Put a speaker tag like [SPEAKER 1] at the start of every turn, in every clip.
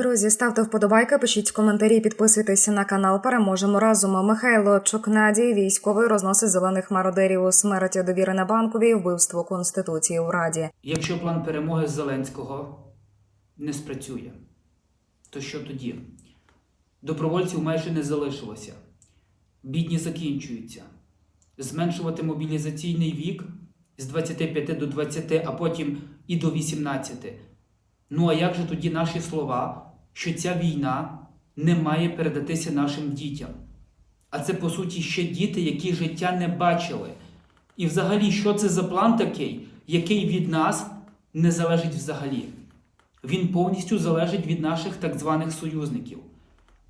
[SPEAKER 1] Друзі, ставте вподобайки, пишіть коментарі, підписуйтесь на канал. Переможемо разом. Михайло Чокнадій, військовий, розносить зелених мародерів у смерті довіри на банковій, вбивство конституції у раді.
[SPEAKER 2] Якщо план перемоги Зеленського не спрацює, то що тоді? Добровольців майже не залишилося. Бідні закінчуються. Зменшувати мобілізаційний вік з 25 до 20, а потім і до 18. Ну а як же тоді наші слова, що ця війна не має передатися нашим дітям? А це по суті ще діти, які життя не бачили. І взагалі, що це за план такий, який від нас не залежить взагалі? Він повністю залежить від наших так званих союзників.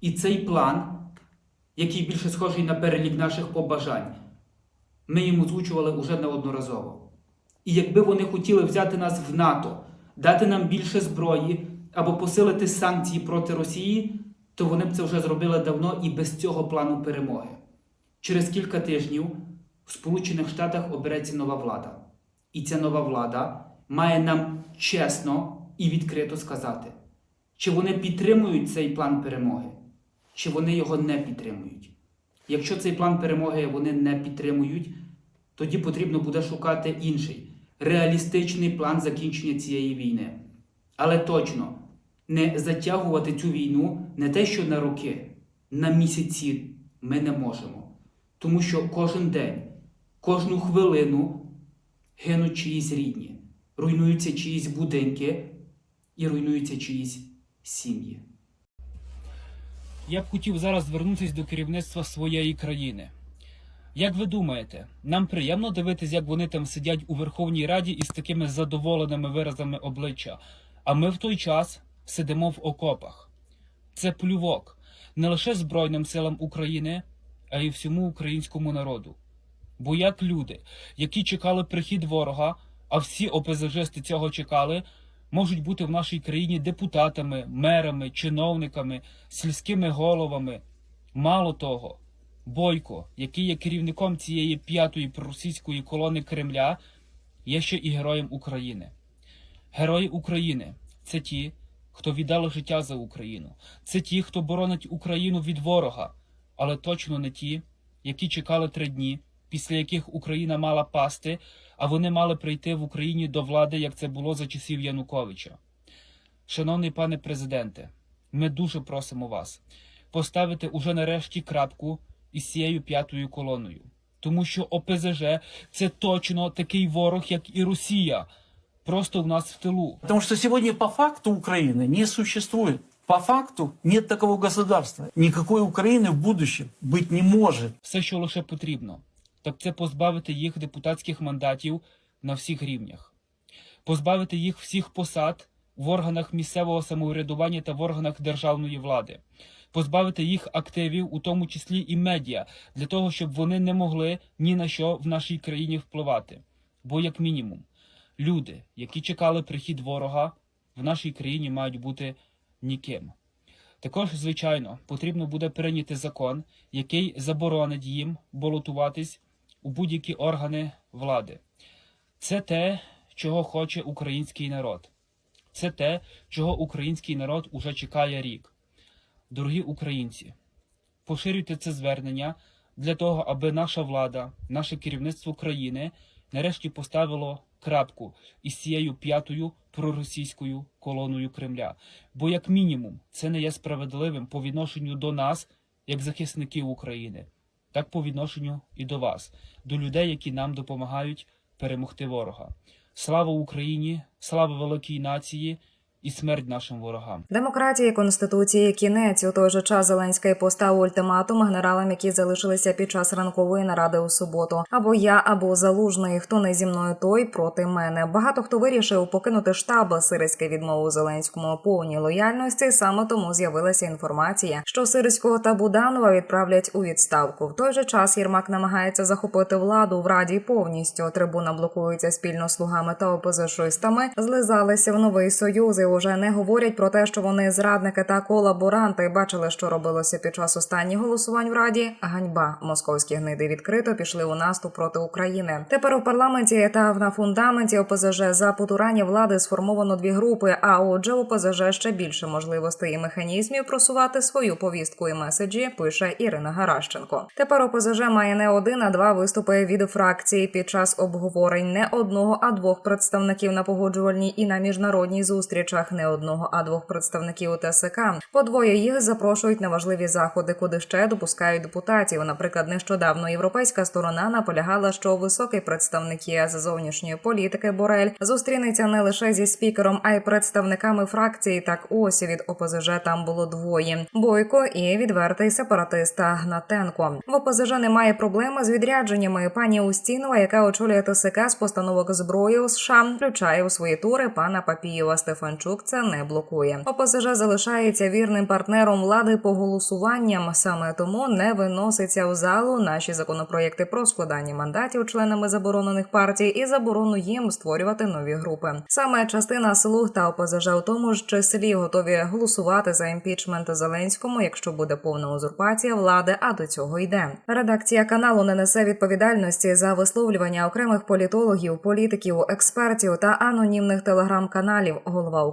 [SPEAKER 2] І цей план, який більше схожий на перелік наших побажань, ми їм озвучували уже неодноразово. І якби вони хотіли взяти нас в НАТО, дати нам більше зброї або посилити санкції проти Росії, то вони б це вже зробили давно і без цього плану перемоги. Через кілька тижнів в Сполучених Штатах обереться нова влада. І ця нова влада має нам чесно і відкрито сказати, чи вони підтримують цей план перемоги, чи вони його не підтримують. Якщо цей план перемоги вони не підтримують, тоді потрібно буде шукати інший реалістичний план закінчення цієї війни. Але точно не затягувати цю війну не те, що на роки, на місяці ми не можемо. Тому що кожен день, кожну хвилину гинуть чиїсь рідні, руйнуються чиїсь будинки і руйнуються чиїсь сім'ї.
[SPEAKER 3] Я б хотів зараз звернутися до керівництва своєї країни. Як ви думаєте, нам приємно дивитися, як вони там сидять у Верховній Раді із такими задоволеними виразами обличчя, а ми в той час сидимо в окопах. Це плювок не лише Збройним силам України, а й всьому українському народу. Бо як люди, які чекали прихід ворога, а всі ОПЗЖисти цього чекали, можуть бути в нашій країні депутатами, мерами, чиновниками, сільськими головами. Мало того, Бойко, який є керівником цієї п'ятої проросійської колони Кремля, є ще і героєм України. Герої України це ті, хто віддали життя за Україну, це ті, хто боронить Україну від ворога, але точно не ті, які чекали три дні, після яких Україна мала пасти, а вони мали прийти в Україні до влади, як це було за часів Януковича. Шановний пане президенте, ми дуже просимо вас поставити уже нарешті крапку із цією п'ятою колоною. Тому що ОПЗЖ це точно такий ворог, як і Росія, просто в нас в тилу.
[SPEAKER 4] Потому что сегодня по факту Украины не существует. По факту нет такого государства. Никакой Украины в будущем быть не может.
[SPEAKER 3] Все, що лише потрібно, так це позбавити їх депутатських мандатів на всіх рівнях, позбавити їх всіх посад в органах місцевого самоврядування та в органах державної влади, позбавити їх активів, у тому числі і медіа, для того, щоб вони не могли ні на що в нашій країні впливати. Бо, як мінімум, люди, які чекали прихід ворога, в нашій країні мають бути ніким. Також, звичайно, потрібно буде прийняти закон, який заборонить їм балотуватись у будь-які органи влади. Це те, чого хоче український народ. Це те, чого український народ уже чекає рік. Дорогі українці, поширюйте це звернення для того, аби наша влада, наше керівництво країни нарешті поставило крапку із цією п'ятою проросійською колоною Кремля. Бо, як мінімум, це не є справедливим по відношенню до нас, як захисників України, так по відношенню і до вас, до людей, які нам допомагають перемогти ворога. Слава Україні! Слава великій нації і смерть нашим ворогам!
[SPEAKER 1] Демократії, конституції, кінець у той же час Зеленський поставив ультиматум генералам, які залишилися під час ранкової наради у суботу. Або я, або залужний. Хто не зі мною, той проти мене. Багато хто вирішив покинути штаб. Сирський відмовив Зеленському повній лояльності. Саме тому з'явилася інформація, що Сирського та Буданова відправлять у відставку. В той же час Єрмак намагається захопити владу в раді повністю. Трибуна блокується спільно слугами та опозишистами. Злизалися в новий союз. Уже не говорять про те, що вони зрадники та колаборанти. Бачили, що робилося під час останніх голосувань в раді. Ганьба московські гниди відкрито пішли у наступ проти України. Тепер у парламенті та на фундаменті ОПЗЖ за потурання влади сформовано дві групи. А отже, ОПЗЖ ще більше можливостей і механізмів просувати свою повістку і меседжі. Пише Ірина Гаращенко. Тепер ОПЗЖ має не один, а два виступи від фракції під час обговорень не одного, а двох представників на погоджувальній і на міжнародній зустрічах. Не одного, а двох представників ТСК. По двоє їх запрошують на важливі заходи, куди ще допускають депутатів. Наприклад, нещодавно європейська сторона наполягала, що високий представник ЄС зовнішньої політики Борель зустрінеться не лише зі спікером, а й представниками фракції. Так ось від ОПЗЖ там було двоє: Бойко і відвертий сепаратиста Гнатенко. В ОПЗЖ немає проблеми з відрядженнями. Пані Устінова, яка очолює ТСК з постановок зброї у США, включає у свої тури пана Папієва. Стефанчук це не блокує. ОПЗЖ залишається вірним партнером влади по голосуванням. Саме тому не виноситься у залу наші законопроєкти про складання мандатів членами заборонених партій і заборону їм створювати нові групи. Саме частина слуг та ОПЗЖ у тому ж числі готові голосувати за імпічмент Зеленському, якщо буде повна узурпація влади. А до цього йде. Редакція каналу не несе відповідальності за висловлювання окремих політологів, політиків, експертів та анонімних телеграм-каналів. Голова у